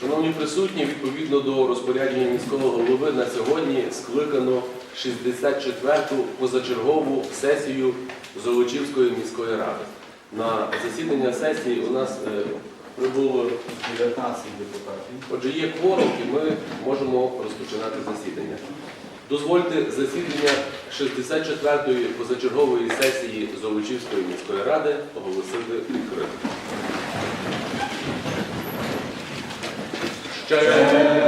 Шановні присутні, відповідно до розпорядження міського голови на сьогодні скликано 64-ту позачергову сесію Золочівської міської ради. На засідання сесії у нас е, прибуло 19 депутатів. Отже, є кворум, і ми можемо розпочинати засідання. Дозвольте засідання 64-ї позачергової сесії Золочівської міської ради оголосити відкритим. Ще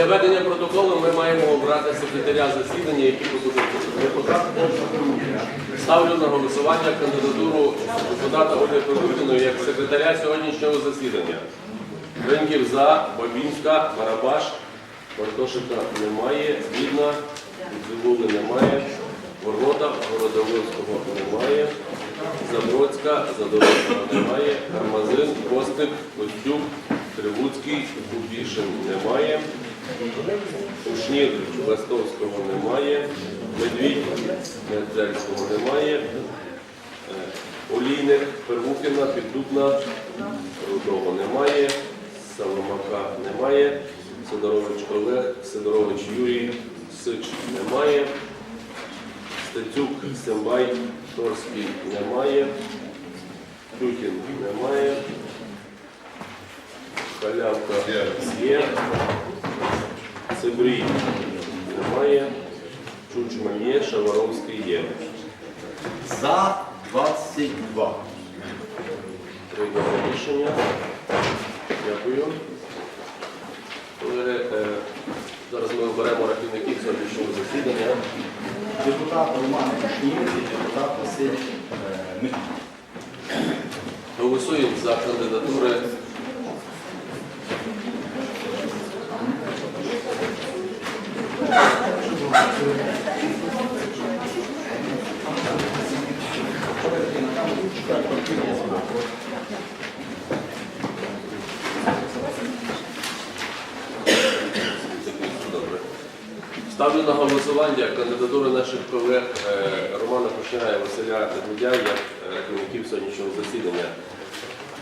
для ведення протоколу ми маємо обрати секретаря засідання, який буде депутат. Ставлю на голосування кандидатуру депутата Ольги Прорухіної як секретаря сьогоднішнього засідання. Ринків за, Бабінська, Барабаш, Бартошика немає, Відна, Зивули немає, Ворота, Городовицького немає, Забродська, Задорожного немає, Кармазин, Костик, Костюк, Кривуцький, Губішин немає, Ушнір, Ластовського немає, Медвідь, Недзельського немає, Е, Олійник, Первухіна, Піддубна, Рудого немає, Соломака немає, Сидорович Олег, Сидорович Юрій, Сич немає, Стецюк, Сембай, Торський немає, Тютін немає, Халявка є, Цибрій немає, Чучма є, Шаваровський є. За 22. Прийняли рішення. Дякую. Колеги, е, зараз ми оберемо рахівників сьогоднішнього засідання. Депутат Роман Кушнір і депутат е, Медвідь. Голосуємо за кандидатури. Добре. Ставлю на голосування кандидатури наших колег е, Романа Кушнира Василя Медведя як е, керівників сьогоднішнього засідання.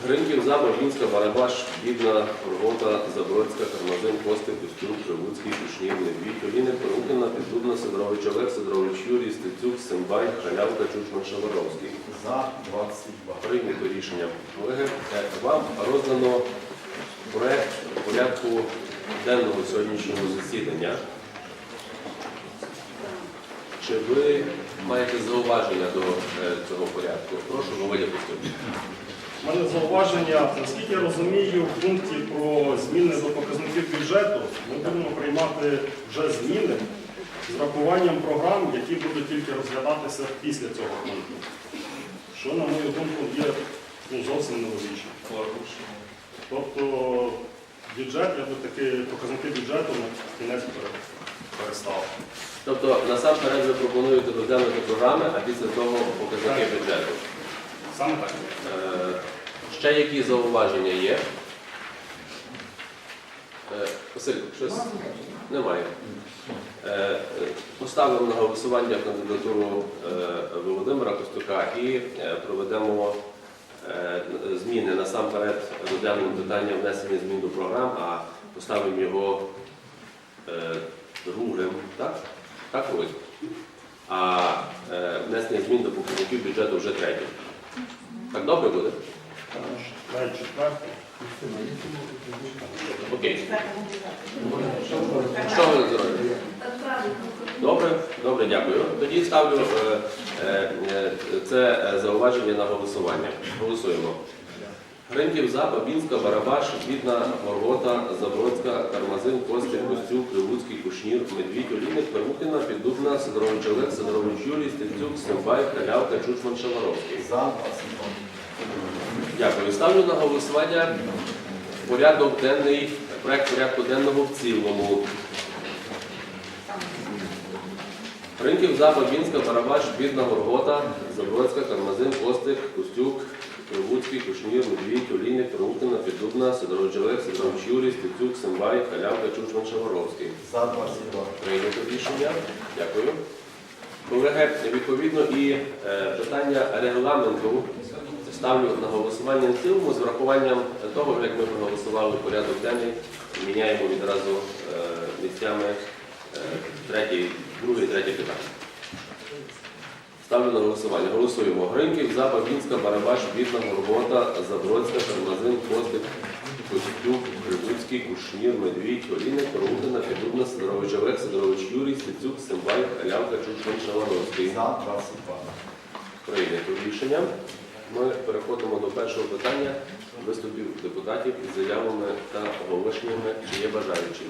Гринків, Заба, Вінська, Барабаш, Бідна, Горгота, Забродська, Кармазин, Костик, Костюк, Кривуцький, Кушнір, Медвідь, Оліни, Перукина, Піддубна, Сидорович Олег, Сидорович Юрій, Стецюк, Симбай, Халявка, Чучман, Шаваровський. За 22. Прийнято рішення. Колеги, е, вам роздано проект порядку денного сьогоднішнього засідання. Чи ви маєте зауваження до е, цього порядку? Прошу, Володя Пустович. У мене зауваження, наскільки я розумію, в пункті про зміни до показників бюджету ми будемо приймати вже зміни з врахуванням програм, які будуть тільки розглядатися після цього пункту. Що, на мою думку, є ну, зовсім нелогічно. Тобто бюджет, я би таки показники бюджету на кінець пере- перестав. Тобто насамперед ви пропонуєте розглянути програми, а після того показники бюджету. Саме так. Е, Ще які зауваження є? Е, Василь, щось немає. Е, е, Поставимо на голосування кандидатуру е, Володимира Костюка і е, проведемо е, зміни. Насамперед розглянемо питання внесення змін до програм, а поставимо його е, другим, так? Так, Володь? А е, внесення змін до показників бюджету вже третім. Так добре буде? Окей. Що ви зробите? Добре, добре, дякую. Тоді ставлю е, е, це е, зауваження на голосування. Голосуємо. Гринків, Запа, Бінська, Барабаш, Бідна, Горгота, Забродська, Кармазин, Костя, Костюк, Кривуцький, Кушнір, Медвідь, Олійник, Пермухина, Піддубна, Сидорович Олег, Сидорович Юрій, Стецюк, Симбай, Халявка, Чучман, Шаваровський. За Дякую. Ставлю на голосування порядок денний, проект порядку денного в цілому. Ринків Запад, Мінська, Барабаш, Бідна, Горгота, Забродська, Кармазин, Костик, Костюк, Кривуцький, Кушнір, Медвідь, Олійник, Пермутина, Піддубна, Сидорович Олег, Сидорович Юрій, Стецюк, Симбай, Халявка, Чучман, Шаваровський. За 22. Прийнято рішення. Дякую. Колеги, відповідно і е, питання регламенту ставлю на голосування в цілому з врахуванням того, як ми проголосували порядок денний, міняємо відразу е, місцями е, третій, друге і третє питання. Ставлю на голосування. Голосуємо. Гринків, Запа, Вінська, Барабаш, Бідна, Горгота, Забродська, Кармазин, Костик, Костюк, Кривуцький, Кушнір, Медвідь, Олійник, Порутина, Піддубна, Сидорович Олег, Сидорович Юрій, Стецюк, Симбай, Халявка, Чучман, Шаваровський. За 22. Прийнято рішення. Ми переходимо до першого питання виступів депутатів із заявами та оголошеннями, чи є бажаючі.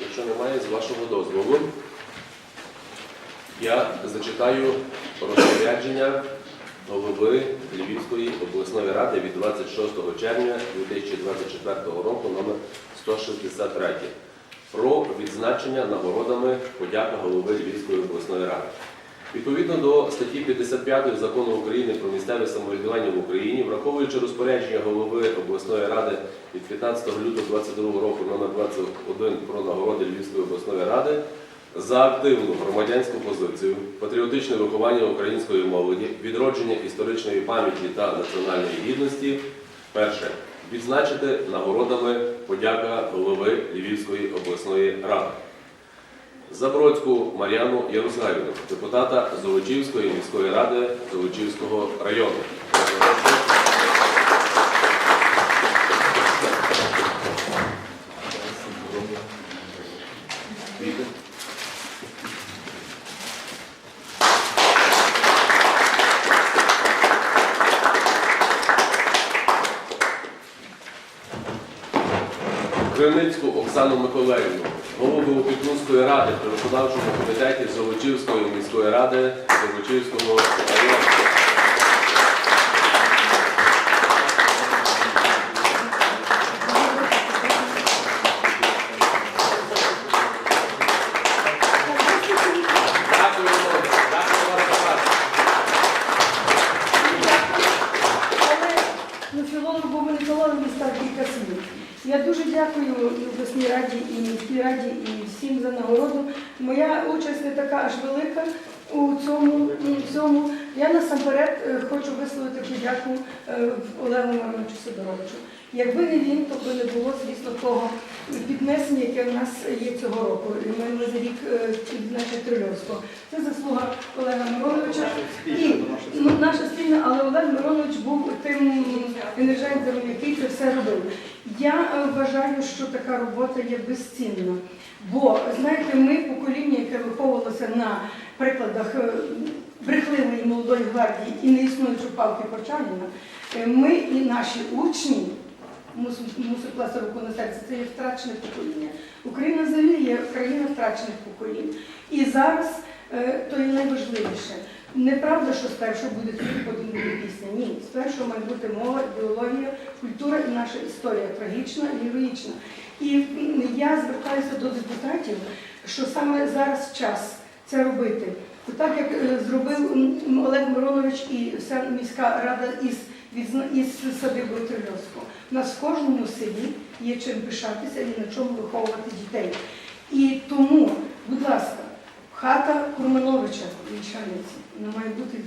Якщо немає, з вашого дозволу, я зачитаю розпорядження голови Львівської обласної ради від 26 червня 2024 року номер 163 про відзначення нагородами подяка голови Львівської обласної ради. Відповідно до статті 55 закону України про місцеве самоврядування в Україні, враховуючи розпорядження голови обласної ради від 15 лютого 2022 року номер 21 про нагороди Львівської обласної ради за активну громадянську позицію, патріотичне виховання української молоді, відродження історичної пам'яті та національної гідності. Перше відзначити нагородами подяка голови Львівської обласної ради. Забродську Мар'яну Ярославівну, депутата Золочівської міської ради Золочівського району. Оксану Миколаївну, голову Опікунської ради при комітеті Золочівської міської ради Золочівського району. Дякую, дякую вам за вас. Але ну, філолог був не філолог, він став кілька слів. Я дуже дякую і обласній раді, і міській раді, і всім за нагороду. Моя участь не така аж велика у цьому. у цьому. Я насамперед е, хочу висловити подяку е, Олегу Мироновичу Сидоровичу. Якби не він, то би не було, звісно, того піднесення, яке в нас є цього року. І Ми за рік е, Трильовського. Це заслуга Олега Мироновича. І ну, наша спільна, але Олег Миронович був тим енерджайзером, який це все робив. Я е, вважаю, що така робота є безцінна. Бо, знаєте, ми покоління, яке виховувалося на прикладах е, брехливої молодої гвардії і не існуючої палки Корчанина, е, ми і наші учні мусить класти руку на серце, це є втрачене покоління. Україна взагалі є країна втрачених поколінь. І зараз е, то є найважливіше. Неправда, що спершу буде тільки пісня. Ні, спершу має бути мова, ідеологія, культура і наша історія трагічна героїчна. І я звертаюся до депутатів, що саме зараз час це робити. Так як е, зробив Олег Миронович і вся міська рада із, відзна- із садибою Трильовського. У нас в кожному селі є чим пишатися і на чому виховувати дітей. І тому, будь ласка, хата Курмановича в вона має бути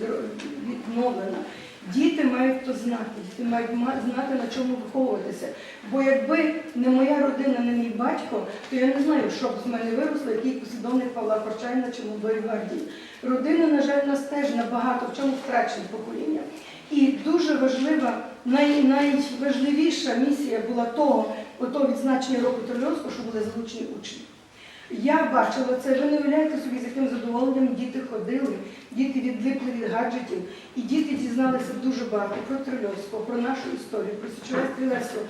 відновлена. Діти мають то знати, діти мають знати, на чому виховуватися. Бо якби не моя родина, не мій батько, то я не знаю, що б з мене виросло, який послідовник Павла Корчайна чи молодої гвардії. Родина, на жаль, у нас теж набагато в чому втрачені покоління. І дуже важлива, най, найважливіша місія була того, ото відзначення року Трильовського, що були залучені учні. Я бачила це, ви не уявляєте собі, з яким задоволенням діти ходили, діти відлипли від гаджетів, і діти дізналися дуже багато про Трильовського, про нашу історію, про січове стрілецтво.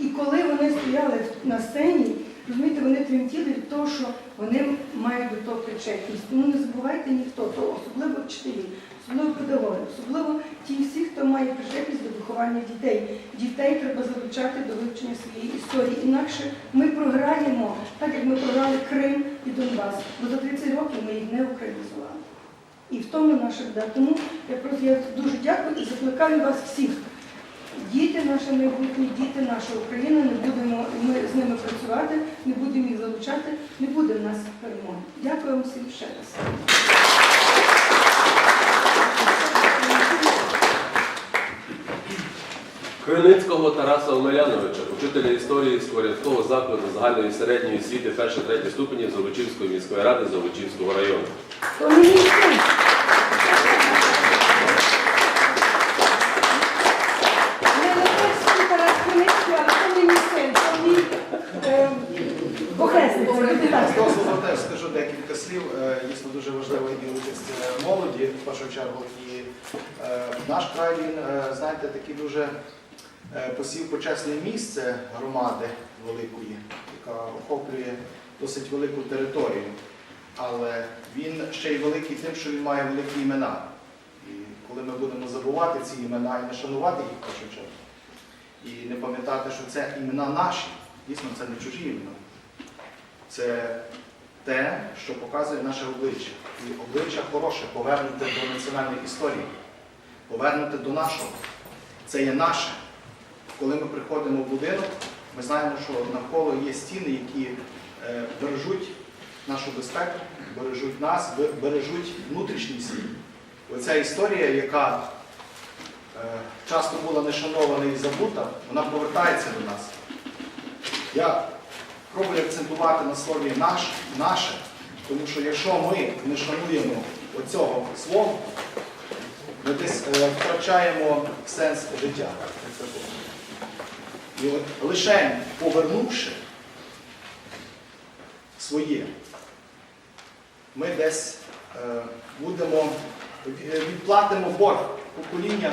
І коли вони стояли на сцені, розумієте, вони тремтіли від того, що вони мають до того причетність. Тому не забувайте ніхто, то особливо вчителі, особливо педагоги, особливо ті всі, хто має причетність до виховання дітей. Дітей треба залучати до вивчення своєї історії. Інакше ми програємо, так як ми програли Крим і Донбас. Бо за 30 років ми їх не українізували. І в тому наша біда. Тому я просто я дуже дякую і закликаю вас всіх. Діти наші майбутні, діти наша Україна, не будемо ми з ними працювати, не будемо їх залучати, не буде в нас перемоги. Дякую всім ще раз. Криницького Тараса Омеляновича, учителя історії Скворівського закладу загальної середньої освіти 1-3 ступені Золочівської міської ради Золочівського району. Е, теж скажу декілька слів. Е, Дійсно дуже важлива і е, молоді в першу чергу. І е, наш край він, е, знаєте, такий дуже е, посів почесне місце громади великої, яка охоплює досить велику територію. Але він ще й великий тим, що він має великі імена. І коли ми будемо забувати ці імена і не шанувати їх першу чергу, і не пам'ятати, що це імена наші, дійсно це не чужі імена. Це те, що показує наше обличчя. І обличчя хороше, повернути до національної історії, повернути до нашого. Це є наше. Коли ми приходимо в будинок, ми знаємо, що навколо є стіни, які е, бережуть нашу безпеку, бережуть нас, бережуть внутрішній світ. Оця історія, яка е, часто була не шанована і забута, вона повертається до нас. Я пробую акцентувати на слові наш, наше, тому що якщо ми не шануємо оцього слова, ми десь е, втрачаємо сенс життя. І от лише повернувши своє, ми десь е, будемо, е, відплатимо борг покоління,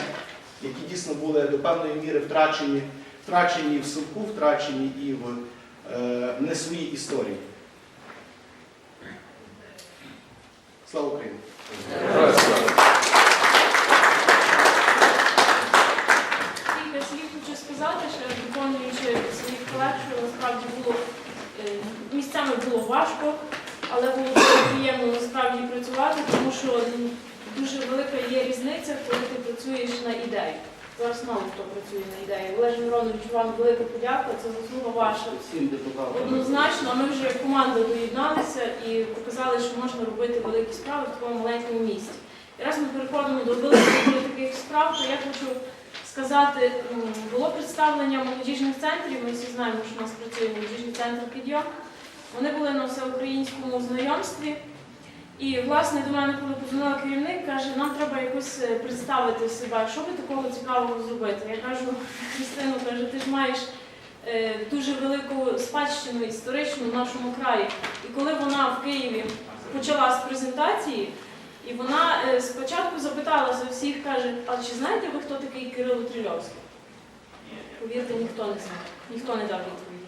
які дійсно були до певної міри втрачені втрачені в силку, втрачені і в е, не своїй історії. Слава Україні! Що насправді було е, місцями було важко, але було дуже приємно насправді працювати, тому що дуже велика є різниця, коли ти працюєш на ідеї. Зараз мало хто працює на ідеї. Олег Миронович, вам велика подяка, це заслуга ваша. Однозначно, ми вже як команда доєдналися і показали, що можна робити великі справи в такому маленькому місті. І раз ми переходимо до великих таких справ, то я хочу сказати, м, було представлення молодіжних центрів. Ми всі знаємо, що у нас працює молодіжний центр підйом. Вони були на всеукраїнському знайомстві. І, власне, до мене, коли подзвонила керівник, каже, нам треба якось е, представити себе, що би такого цікавого зробити. Я кажу, Христину, каже, ти ж маєш е, дуже велику спадщину історичну в нашому краї. І коли вона в Києві почала з презентації, і вона е, спочатку запиталася всіх, каже, а чи знаєте ви, хто такий Кирило Трильовський? Повірте, ніхто не знає, ніхто не дав відповіді.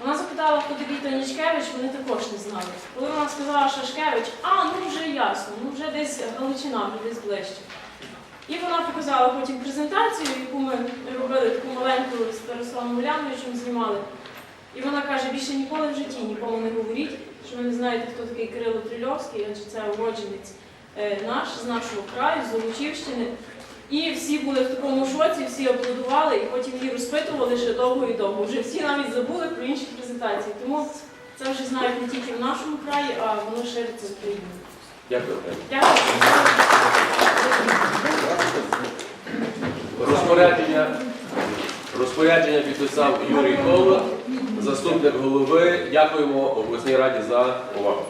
Вона запитала, хто такий Танічкевич, вони також не знали. Коли вона сказала Шашкевич, а ну вже ясно, ну вже десь Галичина, вже десь ближче. І вона показала потім презентацію, яку ми робили таку маленьку з Тарасом Уляновичем знімали. І вона каже, більше ніколи в житті нікому не говоріть, що ви не знаєте, хто такий Кирило Трильовський, адже це уродженець наш з нашого краю, з Золочівщини. І всі були в такому шоці, всі аплодували, і потім її розпитували ще довго і довго. Вже всі навіть забули про інші презентації. Тому це вже знають не тільки в нашому краї, а воно шириться в Україні. Дякую. Дякую. Розпорядження, розпорядження підписав Юрій Коваль, заступник голови. Дякуємо обласній раді за увагу.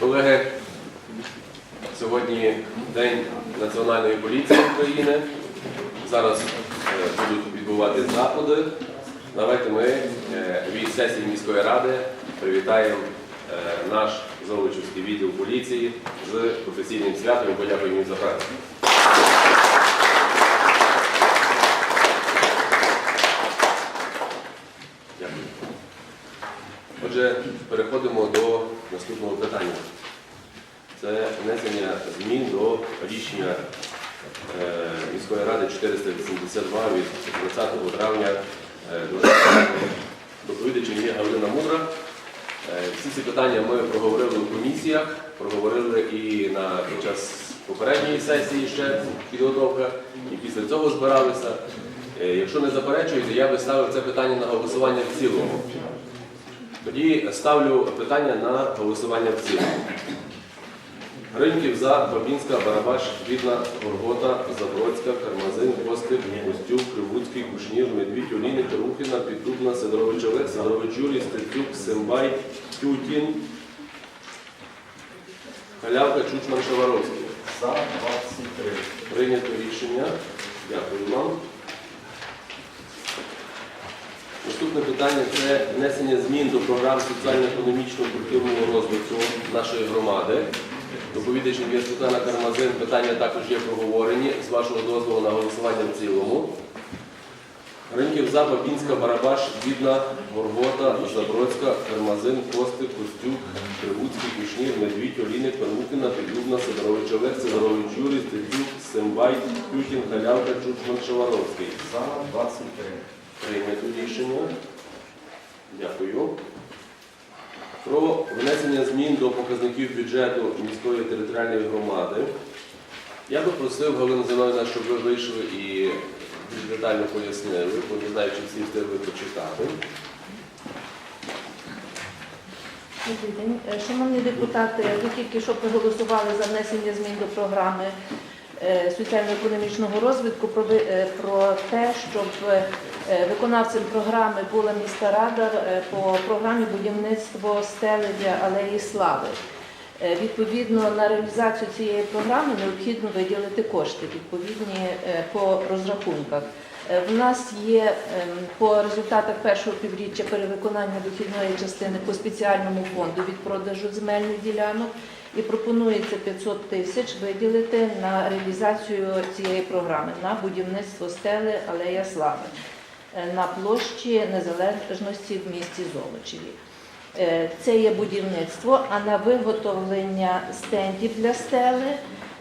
Колеги, сьогодні День Національної поліції України. Зараз е, будуть відбувати заходи. Давайте ми е, від сесії міської ради привітаємо е, наш Золочівський відділ поліції з професійним святом і подякуємо їм за працю. Дякую. Отже, переходимо до наступного питання. Це внесення змін до рішення е, міської ради 482 від 20 травня е, 2020 Доповідачем є Галина Мудра. Е, Всі ці питання ми проговорили в комісіях, проговорили і на під час попередньої сесії ще підготовка, і після цього збиралися. Е, Якщо не заперечуєте, я би ставив це питання на голосування в цілому. Тоді ставлю питання на голосування в цілому. Гриньків за, Бабінська, Барабаш, Відна, Горгота, Забродська, Кармазин, Костик, Костюк, Кривуцький, Кушнір, Медвідь, Оліни, Терухіна, Піддубна, Сидорович Олег, Сидорович Юрій, Стецюк, Симбай, Тютін, Халявка, Чучман, Шаваровський. За 23. Прийнято рішення. Дякую вам. Наступне питання це внесення змін до програм соціально-економічного культурного розвитку нашої громади. Доповідачем є Світлана Кармазин. Питання також є проговорені. З вашого дозволу на голосування в цілому. Ринків за, Бабінська, Барабаш, Відна, Горгота, Забродська, Кармазин, Костик, Костюк, Кривуцький, Кушнір, Медвідь, Оліник, Панукіна, Підлюбна, Сидорович Олег, Сидорович Юрій, Стецюк, Сембай, Тютін, Халявка, Чучман, Шаваровський. За 23. Прийнято рішення. Дякую. Про внесення змін до показників бюджету міської територіальної громади. Я би просив Галину Зиновна, щоб ви вийшли і більш детально пояснили, бо не знаю, чи всі встигли почитати. Е, Шановні депутати, ви тільки що проголосували за внесення змін до програми соціально-економічного розвитку про, е, те, щоб е, виконавцем програми була міська рада е, по програмі будівництво стелення алеї слави. Е, Відповідно, на реалізацію цієї програми необхідно виділити кошти відповідні е, по розрахунках. Е, В нас є ем, по результатах першого півріччя перевиконання дохідної частини по спеціальному фонду від продажу земельних ділянок і пропонується 500 тисяч виділити на реалізацію цієї програми на будівництво стели Алея Слави е, на площі Незалежності в місті Золочеві. Е, Це є будівництво, а на виготовлення стендів для стели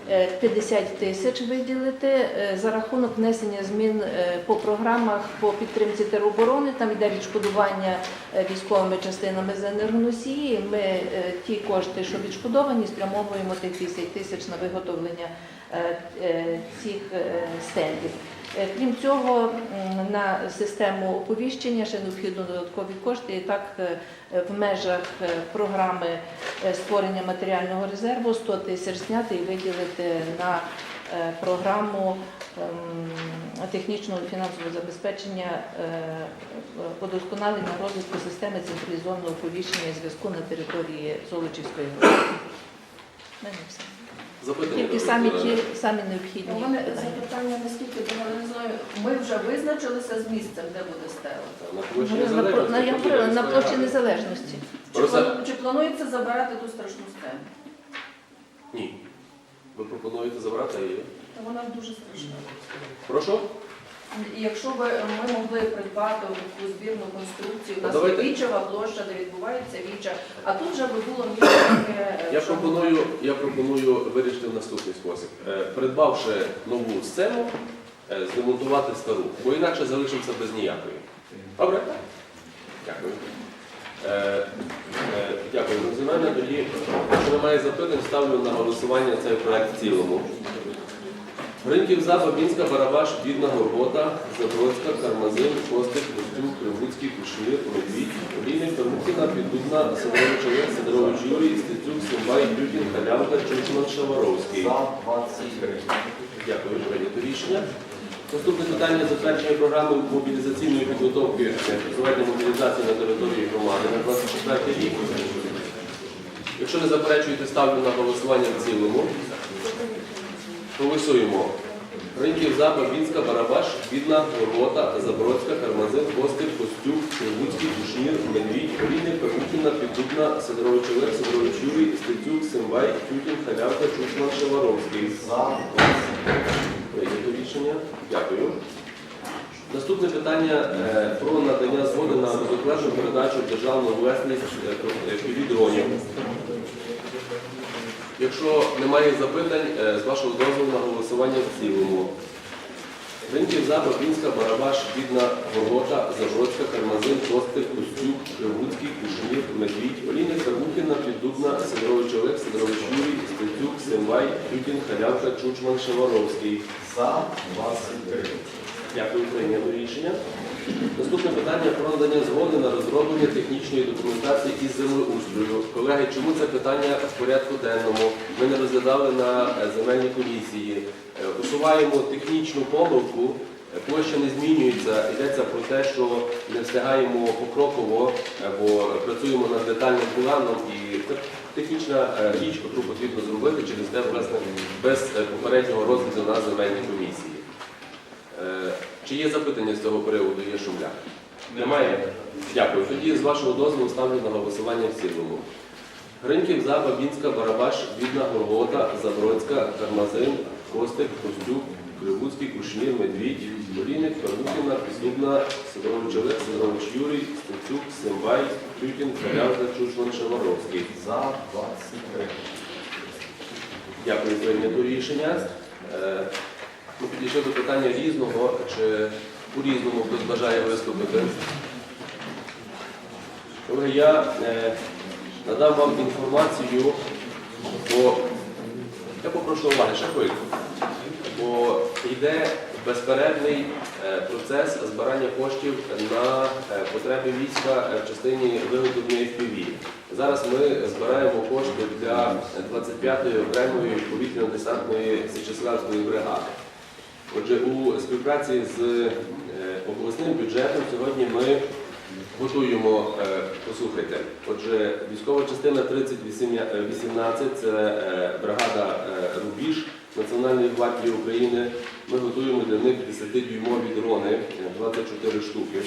50 тисяч виділити е, за рахунок внесення змін е, по програмах по підтримці тероборони. Там йде відшкодування е, військовими частинами з енергоносії. Ми е, ті кошти, що відшкодовані, спрямовуємо тих 50 тисяч на виготовлення е, е, цих е, стендів. Е, Крім цього, на систему оповіщення ще необхідно додаткові кошти. І так е, в межах е, програми створення матеріального резерву 100 тисяч зняти і виділити на програму ем, технічного і фінансового забезпечення удосконалення розвитку системи централізованого оповіщення і зв'язку на території Золочівської громади. Тільки самі ті самі необхідні. У мене запитання, наскільки я не знаю. Ми вже визначилися з місцем, де буде стела. На площі Ну, на, я говорила, на площі незалежності. Чи, плану- чи планується забирати ту страшну стелу? Ні. Ви пропонуєте забрати її? Та вона дуже страшна. Прошу? І якщо би ми могли придбати таку збірну конструкцію, у нас Давайте- є вічева площа, де відбувається віча, а тут вже би було місце таке. Я пропоную, я пропоную вирішити в наступний спосіб. Е, Придбавши нову сцену, е, стару, бо інакше залишимося без ніякої. Добре? Дякую. Е, е, Дякую. За мене тоді, якщо немає запитань, ставлю на голосування цей проект в цілому. Гриньків за, Бабінська, Барабаш, Бідна, Горгота, Забродська, Кармазин, Костик, Костюк, Кривуцький, Кушнір, Медвідь, Олійник, Пермухіна, Піддубна, Сидорович Олег, Сидорович Юрій, Стецюк, Симбай, Тютін, Халявка, Чучман, Шаваровський. За 23. Дякую, прийнято рішення. Наступне питання затвердження програми мобілізаційної підготовки проведення мобілізації на території громади на 24 рік. Якщо не заперечуєте, ставлю на голосування в цілому. Голосуємо. Ринків за, Бабінська, Барабаш, Бідна, Горгота, Забродська, Кармазин, Костик, Костюк, Кривуцький, Кушнір, Медвідь, Олійник, Пермухіна, Піддубна, Сидорович Олег, Сидорович Юрій, Стецюк, Симбай, Тютін, Халявка, Чучман, Шеваровський. За 23. Прийнято рішення. Дякую. Наступне питання е, про надання згоди на безоплатну передачу в державну власність е, дронів. Якщо немає запитань, е, з вашого дозволу на голосування в цілому. Ринків за, Бабінська, Барабаш, Бідна, Горгота, Забродська, Кармазин, Костик, Костюк, Кривуцький, Кушнір, Медвідь, Олійник, Кармухіна, Піддубна, Сидорович Олег, Сидорович Юрій, Стецюк, Симвай, Тютін, Халявка, Чучман, Шеваровський. За 23. Дякую, прийнято рішення. Наступне питання про надання згоди на розроблення технічної документації із землеустрою. Колеги, чому це питання в порядку денному? Ми не розглядали на е, земельній комісії. Е, Усуваємо технічну помилку, е, площа не змінюється. Йдеться про те, що не встигаємо покроково, бо працюємо над детальним планом і це технічна річ, яку потрібно зробити через те, власне, без попереднього розгляду на земельній комісії. Е, Чи є запитання з цього приводу, є шумля? Немає? Дякую. Тоді з вашого дозволу ставлю на голосування в цілому. Гриньків за, Бабінська, Барабаш, Бідна, Горгота, Забродська, Кармазин, Костик, Костюк, Кривуцький, Кушнір, Медвідь, Олійник, Пермухіна, Піддубна, Сидорович Олег, Сидорович Юрій, Стецюк, Симбай, Тютін, Халявка, Чушман, Шеваровський. За 23. Дякую, прийнято рішення. Ми до питання різного, чи по-різному хтось бажає виступити. Колеги, я е, надам вам інформацію, бо я попрошу уваги, ще хвильку. Бо йде безперервний е, процес збирання коштів на е, потреби війська е, в частині виготовлення FPV. Зараз ми збираємо кошти для 25-ї окремої повітряно-десантної січеславської бригади. Отже, у співпраці з е, обласним бюджетом сьогодні ми готуємо, е, послухайте, отже, військова частина 3018 це е, бригада е, Рубіж Національної гвардії України. Ми готуємо для них 10-дюймові дрони, е, 24 штуки.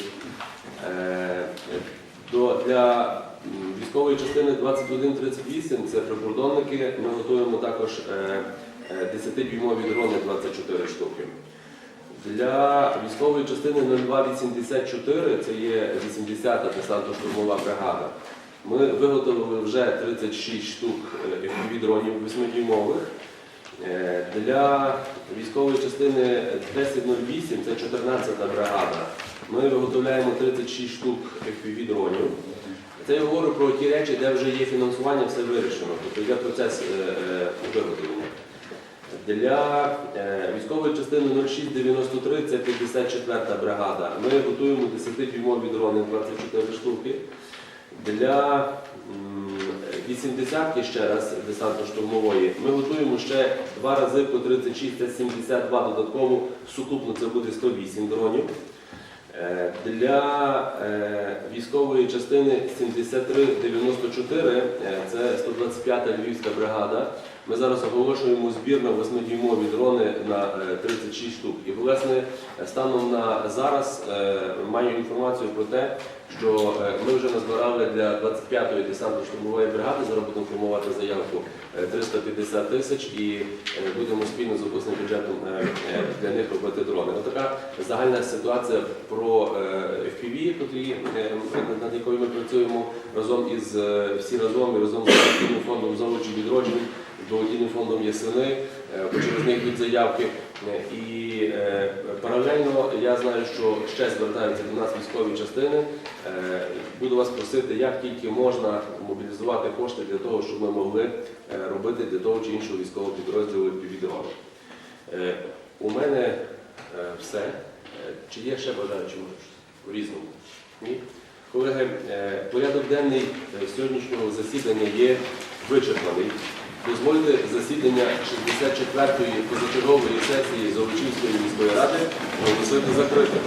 Для військової частини 2138 це прикордонники. Ми готуємо також 10-дюймові дрони 24 штуки. Для військової частини 0284, це є 80-та десантно-штурмова бригада. Ми виготовили вже 36 штук е, FPV-дронів 8-дюймових. Е, Для військової частини 1008, це 14-та бригада, ми виготовляємо 36 штук FPV-дронів. Це я говорю про ті речі, де вже є фінансування, все вирішено, тобто йде процес е, виготовлення. Для е, військової частини 0693, це 54-та бригада, ми готуємо 10-дюймові дрони 24 штуки. Для 80-ки ще раз десантно-штурмової ми готуємо ще два рази по 36, це 72 додатково, сукупно це буде 108 дронів. Е, Для е, військової частини 7394, е, це 125-та Львівська бригада. Ми зараз оголошуємо збір на 8-дюймові дрони на е, 36 штук. І, власне, станом на зараз е, маю інформацію про те, що е, ми вже назбирали для 25-ї десантно-штурмової бригади, зараз будемо формувати заявку е, 350 тисяч і е, будемо спільно з обласним бюджетом е, е, для них робити дрони. Ось така загальна ситуація про е, FPV, е, над якою ми працюємо разом із е, всі разом і разом з фондом «Золочі відродження», з благодійним фондом Ясени, е, через них йдуть заявки. Е, І е, паралельно я знаю, що ще звертаються до нас військові частини. Буду вас просити, як тільки можна мобілізувати кошти для того, щоб ми могли робити для того чи іншого військового підрозділу півдрони. У мене все. Чи є ще бажаючі в різному? Ні? Колеги, порядок денний сьогоднішнього засідання є вичерпаний. Дозвольте засідання 64-ї позачергової сесії Золочівської міської ради оголосити закритим.